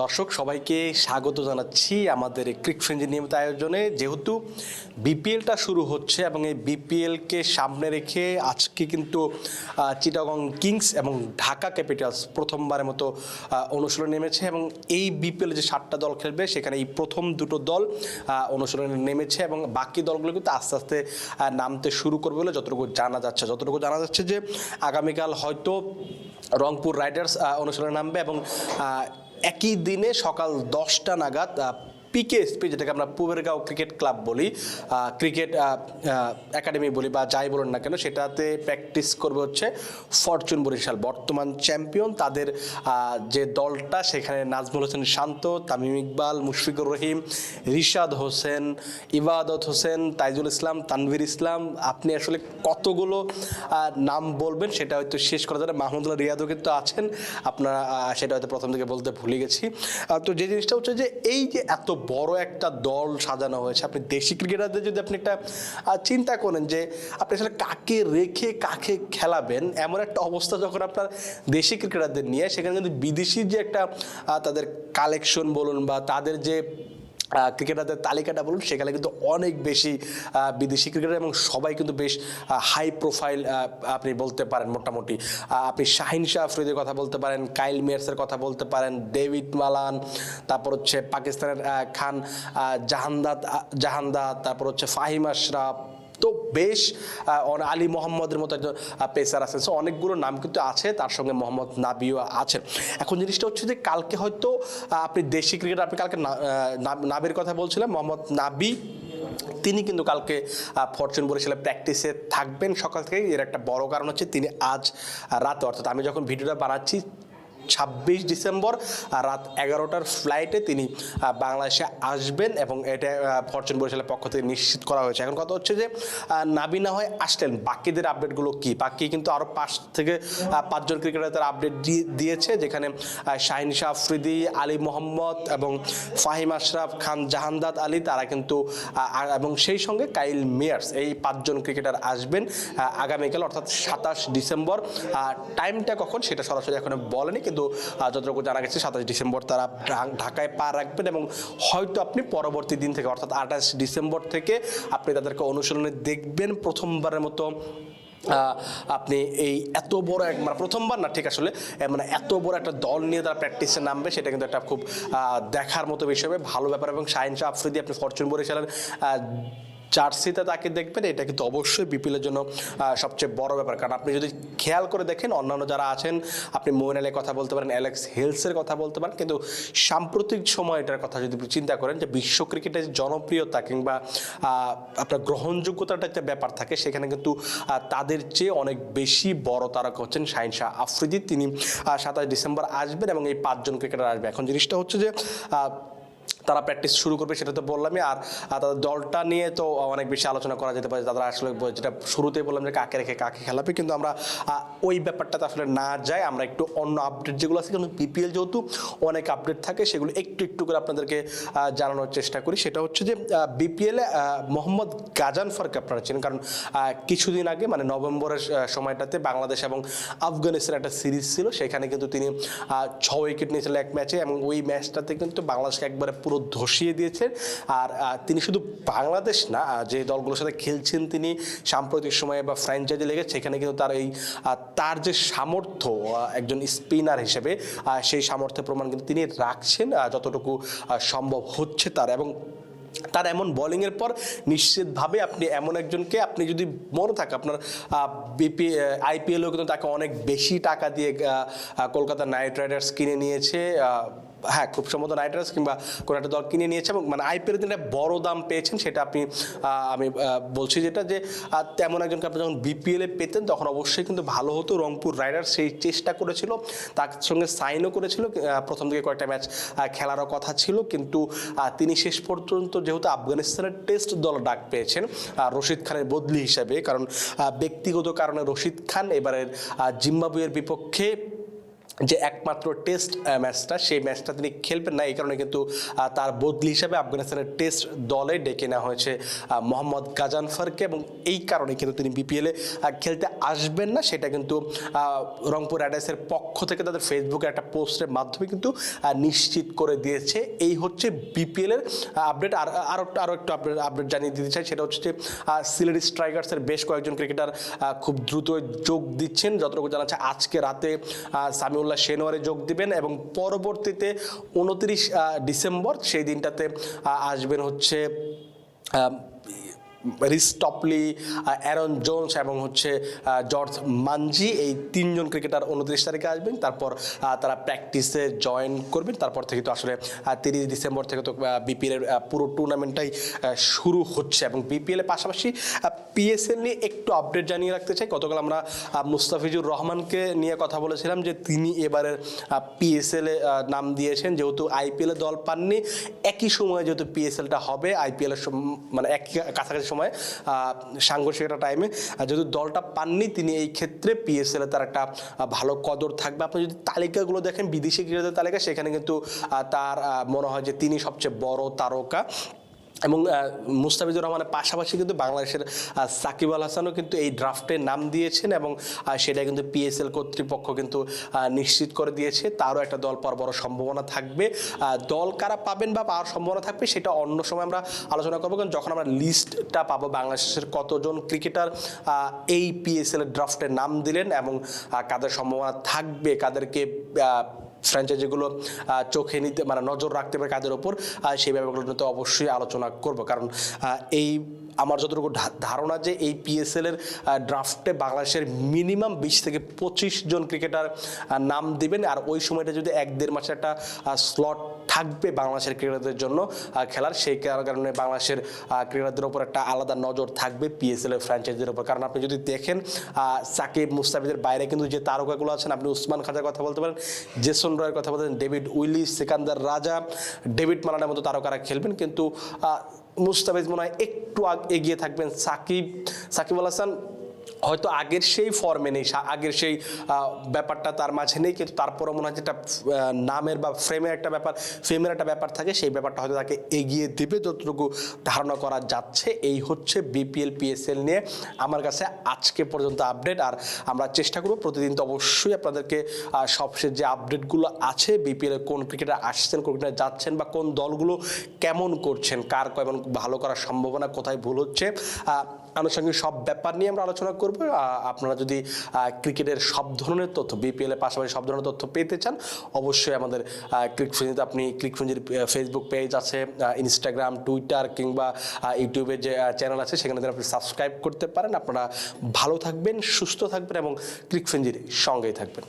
দর্শক, সবাইকে স্বাগত জানাচ্ছি আমাদের ক্রিক ফ্রেঞ্জের নিয়মিত আয়োজনে। যেহেতু বিপিএলটা শুরু হচ্ছে এবং এই বিপিএলকে সামনে রেখে আজকে কিন্তু চিটাগং কিংস এবং ঢাকা ক্যাপিটালস প্রথমবারের মতো অনুশীলনে নেমেছে এবং এই বিপিএল যে সাতটা দল খেলবে, সেখানে এই প্রথম দুটো দল অনুশীলনে নেমেছে এবং বাকি দলগুলো কিন্তু আস্তে আস্তে নামতে শুরু করবে বলে যতটুকু জানা যাচ্ছে। যতটুকু জানা যাচ্ছে যে আগামীকাল হয়তো রংপুর রাইডার্স অনুশীলনে নামবে এবং একই দিনে সকাল দশটা নাগাদ পিকেএসপি যেটাকে আমরা পুবেরগাঁও ক্রিকেট ক্লাব বলি ক্রিকেট একাডেমি বলি বা যাই বলুন না কেন, সেটাতে প্র্যাকটিস করবে হচ্ছে ফরচুন বরিশাল। বর্তমান চ্যাম্পিয়ন তাদের যে দলটা, সেখানে নাজমুল হোসেন শান্ত, তামিম ইকবাল, মুশফিকুর রহিম, রিশাদ হোসেন, ইবাদত হোসেন, তাইজুল ইসলাম, তানভীর ইসলাম, আপনি আসলে কতগুলো নাম বলবেন সেটা হয়তো শেষ করা যাবে মাহমুদুল্লাহ রিয়াদও কিন্তু আছেন, আপনারা সেটা হয়তো প্রথম থেকে বলতে ভুলে গেছি। তো যে জিনিসটা হচ্ছে যে, এই যে এত বড় একটা দল সাজানো হয়েছে। আপনি দেশি ক্রিকেটারদের যদি আপনি একটা চিন্তা করেন যে আপনি আসলে কাকে রেখে, কাকে খেলাবেন, এমন একটা অবস্থা যখন আপনার দেশি ক্রিকেটারদের নিয়ে, সেখানে কিন্তু বিদেশি যে একটা তাদের কালেকশন বলুন বা তাদের যে ক্রিকেটারদের তালিকাটা বলুন, সেখানে কিন্তু অনেক বেশি বিদেশি ক্রিকেটার এবং সবাই কিন্তু বেশ হাই প্রোফাইল আপনি বলতে পারেন মোটামুটি। আপনি শাহিন শাহ আফ্রিদের কথা বলতে পারেন, কাইল মিয়ার্সের কথা বলতে পারেন, ডেভিড মালান, তারপর হচ্ছে পাকিস্তানের খান জাহান্দাত জাহান্দাত তারপর হচ্ছে ফাহিম আশরাফ তো বেশ আলী মোহাম্মদের মতো একজন পেসার আছেন। সো অনেকগুলো নাম কিন্তু আছে, তার সঙ্গে মোহাম্মদ নাবিও আছেন। এখন জিনিসটা হচ্ছে যে, কালকে হয়তো আপনি দেশি ক্রিকেট, আপনি কালকে নাবির কথা বলছিলেন, মোহাম্মদ নাবি, তিনি কিন্তু কালকে ফরচুন বরিশালে প্র্যাকটিসে থাকবেন। সকাল থেকেই এর একটা বড় কারণ হচ্ছে, তিনি আজ রাতে, অর্থাৎ আমি যখন ভিডিওটা বানাচ্ছি ছাব্বিশ ডিসেম্বর রাত এগারোটার ফ্লাইটে তিনি বাংলাদেশে আসবেন এবং এটা ফরচুন বরিশালের পক্ষ থেকে নিশ্চিত করা হয়েছে। এখন কথা হচ্ছে যে নাবি না হয় আসলেন। বাকিদের আপডেটগুলো কি? বাকি কিন্তু আরও পাঁচ থেকে পাঁচজন ক্রিকেটার তার আপডেট দিয়েছে, যেখানে শাহিন শাহ, আফ্রিদি, আলী মোহাম্মদ এবং ফাহিম আশরাফ খান জাহান্দাদ আলী তারা কিন্তু এবং সেই সঙ্গে কাইল মেয়ার্স, এই পাঁচজন ক্রিকেটার আসবেন আগামীকাল অর্থাৎ সাতাশ ডিসেম্বর। টাইমটা কখন সেটা সরাসরি এখনও বলেনি, কিন্তু আহ, যতটুকু জানা গেছে সাতাশ ডিসেম্বর তারা ঢাকায় পা রাখবেন এবং হয়তো আপনি পরবর্তী দিন থেকে অর্থাৎ আঠাশ ডিসেম্বর থেকে আপনি তাদেরকে অনুশীলনে দেখবেন। প্রথমবারের মতো আপনি এই এত বড় এক মানে প্রথমবার না ঠিক আসলে মানে এত বড় একটা দল নিয়ে তারা প্র্যাকটিসে নামবে সেটা কিন্তু একটা খুব দেখার মতো বিষয় হবে ভালো ব্যাপার এবং শাহিন শাহ আফ্রিদি আপনি ফরচুন আহ, জার্সিতে তাকে দেখবেন, এটা কিন্তু অবশ্যই বিপিএলের জন্য সবচেয়ে বড় ব্যাপার। কারণ আপনি যদি খেয়াল করে দেখেন, অন্যান্য যারা আছেন, আপনি মোয়েন আলের কথা বলতে পারেন, অ্যালেক্স হেলসের কথা বলতে পারেন, কিন্তু সাম্প্রতিক সময় এটার কথা যদি চিন্তা করেন, যে বিশ্ব ক্রিকেটের জনপ্রিয়তা কিংবা আপনার গ্রহণযোগ্যতাটা একটা ব্যাপার থাকে, সেখানে কিন্তু তাদের চেয়ে অনেক বেশি বড় তারকা হচ্ছেন শাহিন শাহ আফ্রিদি। তিনি সাতাশ ডিসেম্বর আসবেন এবং এই পাঁচজন ক্রিকেটার আসবে। এখন জিনিসটা হচ্ছে যে তারা প্র্যাকটিস শুরু করবে সেটা তো বললামই। আর তাদের দলটা নিয়ে তো অনেক বেশি আলোচনা করা যেতে পারে। তারা আসলে যেটা শুরুতেই বললাম যে কাকে রেখে কাকে খেলাবে। কিন্তু আমরা ওই ব্যাপারটাতে আসলে না যাই আমরা একটু অন্য আপডেট যেগুলো আছে কিন্তু বিপিএল যেহেতু অনেক আপডেট থাকে সেগুলো একটু একটু করে আপনাদেরকে জানানোর চেষ্টা করি। সেটা হচ্ছে যে বিপিএলে মোহাম্মদ গাজানফারকে আপনারা চেনেন। কারণ কিছুদিন আগে মানে নভেম্বরের সময়টাতে বাংলাদেশ এবং আফগানিস্তানের একটা সিরিজ ছিল। সেখানে কিন্তু তিনি আহ, ছ উইকেট নিয়েছিলেন এক ম্যাচে এবং ওই ম্যাচটাতে কিন্তু বাংলাদেশকে একবারে পুরো ধসিয়ে দিয়েছেন। আর তিনি শুধু বাংলাদেশ না যে দলগুলোর সাথে খেলছেন তিনি সাম্প্রতিক সময়ে বা ফ্র্যাঞ্চাইজি লেগে সেখানে কিন্তু তার এই তার যে সামর্থ্য একজন স্পিনার হিসেবে সেই সামর্থ্যের প্রমাণ কিন্তু তিনি রাখছেন যতটুকু সম্ভব হচ্ছে তার। এবং তার এমন বোলিংয়ের পর নিশ্চিতভাবে আপনি এমন একজনকে, আপনি যদি মনে থাকে আপনার বিপি আইপিএলও কিন্তু তাকে অনেক বেশি টাকা দিয়ে কলকাতা নাইট রাইডার্স কিনে নিয়েছে হ্যাঁ খুব সম্ভবত নাইট রাইডার্স কিংবা কোনো একটা দল কিনে নিয়েছে এবং মানে আইপিএল একটা বড় দাম পেয়েছেন, সেটা আপনি আমি বলছি যেটা যে তেমন একজনকে আপনি যখন বিপিএলে পেতেন, তখন অবশ্যই কিন্তু ভালো হতো। রংপুর রাইডার্স সেই চেষ্টা করেছিল, তার সঙ্গে সাইনও করেছিল প্রথম দিকে কয়েকটা ম্যাচ খেলারও কথা ছিল, কিন্তু তিনি শেষ পর্যন্ত যেহেতু আফগানিস্তানের টেস্ট দল ডাক পেয়েছেন রশিদ খানের বদলি হিসাবে, কারণ ব্যক্তিগত কারণে রশিদ খান এবারের জিম্বাবুয়ের বিপক্ষে যে একমাত্র টেস্ট ম্যাচটা সেই ম্যাচটা তিনি খেলবেন না। এই কারণে কিন্তু তার বদলি হিসাবে আফগানিস্তানের টেস্ট দলে ডেকে নেওয়া হয়েছে মোহাম্মদ গাজানফারকে এবং এই কারণে কিন্তু তিনি বিপিএলে খেলতে আসবেন না। সেটা কিন্তু রংপুর রাইডার্সের পক্ষ থেকে তাদের ফেসবুকে একটা পোস্টের মাধ্যমে কিন্তু নিশ্চিত করে দিয়েছে। এই হচ্ছে বিপিএলের আপডেট আর আরও আরও একটু আপডেট আপডেট জানিয়ে দিতে চাই। সেটা হচ্ছে সিলেট স্ট্রাইকার্সের বেশ কয়েকজন ক্রিকেটার খুব দ্রুত যোগ দিচ্ছেন। যতটুকু জানা যাচ্ছে আজকে রাতে আহ, সামিউল্লাহ শেনওয়ারে যোগ দিবেন এবং পরবর্তীতে উনত্রিশ ডিসেম্বর সেই দিনটাতে আসবেন হচ্ছে আহ, রিস টপলি অ্যারন জোনস এবং হচ্ছে জর্জ মানজি এই তিনজন ক্রিকেটার উনত্রিশ তারিখে আসবেন। তারপর তারা প্র্যাকটিসে জয়েন করবেন। তারপর থেকে তো আসলে তিরিশ ডিসেম্বর থেকে তো বিপিএলের পুরো টুর্নামেন্টটাই শুরু হচ্ছে এবং বিপিএলের পাশাপাশি পিএসএল নিয়ে একটু আপডেট জানিয়ে রাখতে চাই। গতকাল আমরা মুস্তাফিজুর রহমানকে নিয়ে কথা বলেছিলাম যে তিনি এবারের পিএসএল নাম দিয়েছেন। যেহেতু আইপিএল দল পাননি একই সময়ে যেহেতু পিএসএলটা হবে আইপিএলের মানে একই কাছাকাছি সময় সাংঘর্ষিক একটা টাইমে যেহেতু দলটা পাননি, তিনি এই ক্ষেত্রে পিএসএলে তার একটা ভালো কদর থাকবে। আপনি যদি তালিকাগুলো দেখেন, বিদেশি ক্রীড়াদের তালিকা, সেখানে কিন্তু তার মনে হয় যে তিনি সবচেয়ে বড় তারকা। এবং মুস্তাফিজুর রহমানের পাশাপাশি কিন্তু বাংলাদেশের সাকিব আল হাসানও কিন্তু এই ড্রাফটে নাম দিয়েছেন এবং সেটা কিন্তু পিএসএল কর্তৃপক্ষ কিন্তু নিশ্চিত করে দিয়েছে। তারও একটা দল পাওয়ার বড় সম্ভাবনা থাকবে। দল কারা পাবেন বা পাওয়ার সম্ভাবনা থাকবে সেটা অন্য সময় আমরা আলোচনা করব। কারণ যখন আমরা লিস্টটা পাবো, বাংলাদেশের কতজন ক্রিকেটার এই পিএসএল ড্রাফটে নাম দিলেন এবং কাদের সম্ভাবনা থাকবে, কাদেরকে ফ্র্যাঞ্চাইজিগুলো যেগুলো চোখে নিতে মানে নজর রাখতে পারে কাদের ওপর সেই ব্যাপারগুলো নিয়ে তো অবশ্যই আলোচনা করব। কারণ এই আমার যতটুকু ধারণা যে এই পিএসএল এর ড্রাফটে বাংলাদেশের মিনিমাম বিশ থেকে পঁচিশ জন ক্রিকেটার নাম দিবেন। আর ওই সময়টা যদি এক দেড় মাসে একটা স্লট থাকবে বাংলাদেশের ক্রীড়াদের জন্য খেলার। সেই কার- কারণে বাংলাদেশের ক্রীড়াদের ওপর একটা আলাদা নজর থাকবে পিএসএল এর ফ্র্যাঞ্চাইজির ওপর কারণ আপনি যদি দেখেন সাকিব মুস্তাফিজের বাইরে কিন্তু যে তারকাগুলো আছেন, আপনি উসমান খাজার কথা বলতে পারেন, জেসন রয়ের কথা বলতে ডেভিড উইলি, সিকান্দার রাজা, ডেভিড মালানের মতো তারকারা খেলবেন। কিন্তু মুস্তাফিজ মনে হয় একটু এগিয়ে থাকবেন সাকিব সাকিব আল হাসান। হয়তো আগের সেই ফর্মে নেই আগের সেই ব্যাপারটা তার মাঝে নেই, কিন্তু তারপরও মনে হয় যেটা নামের বা ফ্রেমের একটা ব্যাপার ফ্রেমের একটা ব্যাপার থাকে, সেই ব্যাপারটা হয়তো তাকে এগিয়ে দেবে যতটুকু ধারণা করা যাচ্ছে। এই হচ্ছে বিপিএল পিএসএল নিয়ে আমার কাছে আজকে পর্যন্ত আপডেট আর আমরা চেষ্টা করব প্রতিদিন তো অবশ্যই আপনাদেরকে সবশেষ যে আপডেটগুলো আছে বিপিএল কোন ক্রিকেটার আসছেন, কোন ক্রিকেটার যাচ্ছেন, বা কোন দলগুলো কেমন করছেন, কার কেমন ভালো করার সম্ভাবনা কোথায় ভুল হচ্ছে আনুষঙ্গিক সব ব্যাপার নিয়ে আমরা আলোচনা করব। আপনারা যদি ক্রিকেটের সব ধরনের তথ্য বিপিএলের পাশাপাশি সব ধরনের তথ্য পেতে চান, অবশ্যই আমাদের ক্রিক ফ্রেঞ্জিতে আপনি ক্রিক ফ্রেঞ্জির ফেসবুক পেজ আছে ইনস্টাগ্রাম টুইটার কিংবা ইউটিউবের যে চ্যানেল আছে, সেখানে আপনি সাবস্ক্রাইব করতে পারেন, আপনারা ভালো থাকবেন, সুস্থ থাকবেন এবং ক্রিক ফ্রেঞ্জির সঙ্গেই থাকবেন।